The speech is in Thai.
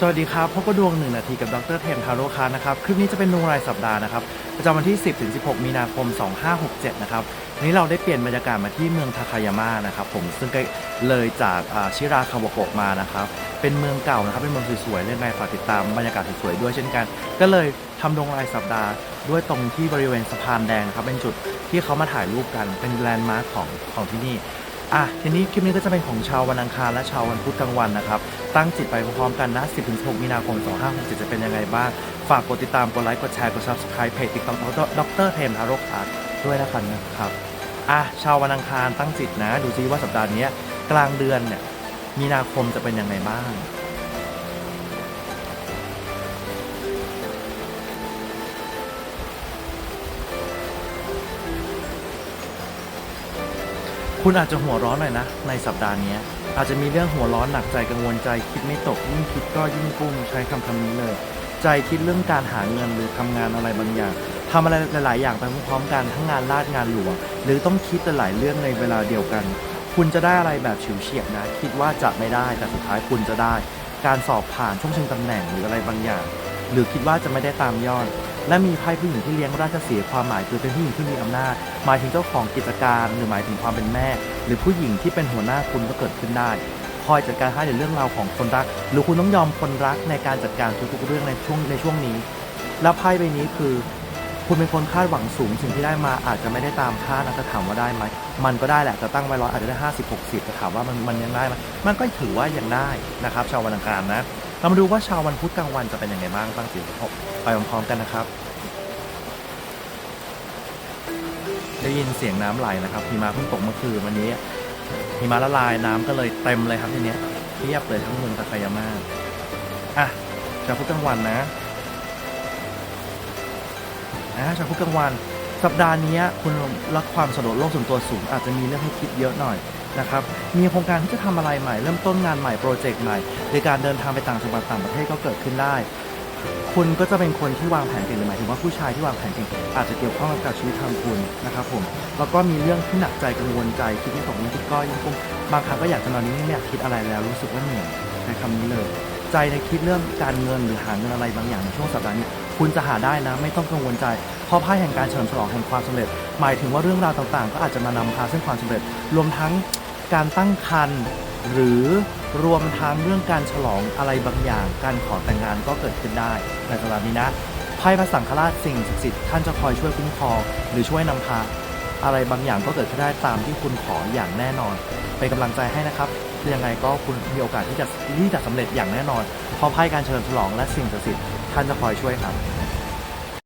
สวัสดีครับพบกับดวงหนึ่งนาทีกับดรเทมทาโร่คานะครับ คลิปนี้จะเป็นดวงรายสัปดาห์นะครับ ประจำวันที่ 10 ถึง 16 มีนาคม 2567 นะครับวันนี้เราได้เปลี่ยนบรรยากาศมาที่เมืองทาคายาม่านะครับผมซึ่งใกล้เลยจากชิราคาวโกะมานะครับ เป็นเมืองเก่านะครับ เป็นเมืองสวยๆเล่นไงฝากติดตามบรรยากาศสวยๆด้วยเช่นกัน ก็เลยทำดวงรายสัปดาห์ด้วยตรงที่บริเวณสะพานแดงนะครับเป็นจุดที่เขามาถ่ายรูปกันเป็นแลนด์มาร์คของของที่นี่ อะทีนี้คลิปนี้ก็จะเป็นของชาววันอังคารและชาววันพุธกลางวันนะครับ ตั้งจิตไปพร้อมๆกันนะ 10-16 มีนาคม 2567 จะเป็นยังไงบ้าง ฝากกดติดตาม กดไลค์ กดแชร์ กด subscribe เพจติ๊กต็อกดรเทมทารกอาร์ด้วยล้วกันนะครับ อะชาววันอังคารตั้งจิตนะ ดูซิว่าสัปดาห์นี้กลางเดือนเนี่ยมีนาคมจะเป็นยังไงบ้าง คุณอาจจะหัวร้อนหน่อยนะ ในสัปดาห์นี้อาจจะมีเรื่องหัวร้อนหนักใจกังวลใจ คิดไม่ตกยิ่งคิดก็ยิ่งกุ้มใช้คำคำนี้เลย ใจคิดเรื่องการหาเงินหรือทำงานอะไรบางอย่างทำอะไรหลาย ๆ อย่างไปพร้อมๆกันทั้งงานลาดงานหลวงหรือต้องคิดหลายเรื่องในเวลาเดียวกัน คุณจะได้อะไรแบบฉิวเฉียดนะ คิดว่าจะไม่ได้แต่สุดท้ายคุณจะได้ การสอบผ่านช่วงชิงตำแหน่งหรืออะไรบางอย่าง หรือคิดว่าจะไม่ได้ตามยอด และมีไพ่ผู้หญิงที่เลี้ยงราชสีความหมายคือเป็นผู้หญิงที่มีอำนาจ หมายถึงเจ้าของกิจการหรือหมายถึงความเป็นแม่ หรือผู้หญิงที่เป็นหัวหน้าคุณก็เกิดขึ้นได้ คอยจัดการให้ในเรื่องราวของคนรัก หรือคุณต้องยอมคนรักในการจัดการทุกๆเรื่องในช่วงในช่วงนี้ แล้วไพ่ใบนี้คือ คุณเป็นคนคาดหวังสูงสิ่งที่ได้มาอาจจะไม่ได้ตามคาดนะจะถามว่าได้ไหมมันก็ได้แหละจะตั้งไว้ร้อยอาจจะได้ห้าสิบหกสิบจะถามว่ามันมันยังได้ไหมมันก็ถือว่ายังได้นะครับ ชาววันอังคารนะ เรามาดูว่าชาววันพุธกลางวันจะเป็นยังไงบ้างตั้งจิตไปพร้อมๆกันนะครับ ได้ยินเสียงน้ำไหลนะครับหิมะเพิ่งตกเมื่อคืนวันนี้หิมะละลายน้ำก็เลยเต็มเลยครับทีเนี้ยเทียบเลยทั้งเมืองตะไคายาม่าอะชาวพุธกลางวันนะ อะชาวพุธกลางวัน สัปดาห์นี้คุณรักความสะดวกโลกส่วนตัวสูง อาจจะมีเรื่องให้คิดเยอะหน่อยนะครับ มีโครงการที่จะทำอะไรใหม่ เริ่มต้นงานใหม่โปรเจกต์ใหม่หรือการเดินทางไปต่างจังหวัดต่างประเทศก็เกิดขึ้นได้ คุณก็จะเป็นคนที่วางแผนเก่งหรือหมายถึงว่าผู้ชายที่วางแผนเก่งอาจจะเกี่ยวข้องกับชีวิตทางคุณนะครับผม แล้วก็มีเรื่องที่หนักใจกังวลใจคิดไม่ตกยิ่คิดก็ยิ่งกุ้มบางครั้งก็อยากจะนอนนิ่งๆไม่อยากคิดอะไรแล้วรู้สึกว่าเหนื่อยในคำนี้เลย ใจในคิดเรื่องการเงินหรือหาเงินอะไรบางอย่างในช่วงสัปดาห์นี้ คุณจะหาได้นะ ไม่ต้องกังวลใจ เพราะไพ่แห่งการเฉลิมฉลองแห่งความสำเร็จ หมายถึงว่าเรื่องราวต่างๆ ก็อาจจะมานำพาซึ่งความสำเร็จ รวมทั้งการตั้งครรภ์หรือรวมทั้งเรื่องการฉลองอะไรบางอย่าง การขอแต่งงานก็เกิดขึ้นได้ในสัปดาห์นี้นะไพ่พระสังฆราชสิ่งศักดิ์สิทธิ์ท่านจะคอยช่วยคุ้มครองหรือช่วยนำพาอะไรบางอย่างก็เกิดขึ้นได้ตามที่คุณขออย่างแน่นอน เป็นกำลังใจให้นะครับ ยังไงก็คุณมีโอกาสที่จะที่จะสำเร็จอย่างแน่นอนเพราะไพ่การเฉลิมฉลองและสิ่งศักดิ์สิทธิ์ท่านจะคอยช่วยครับ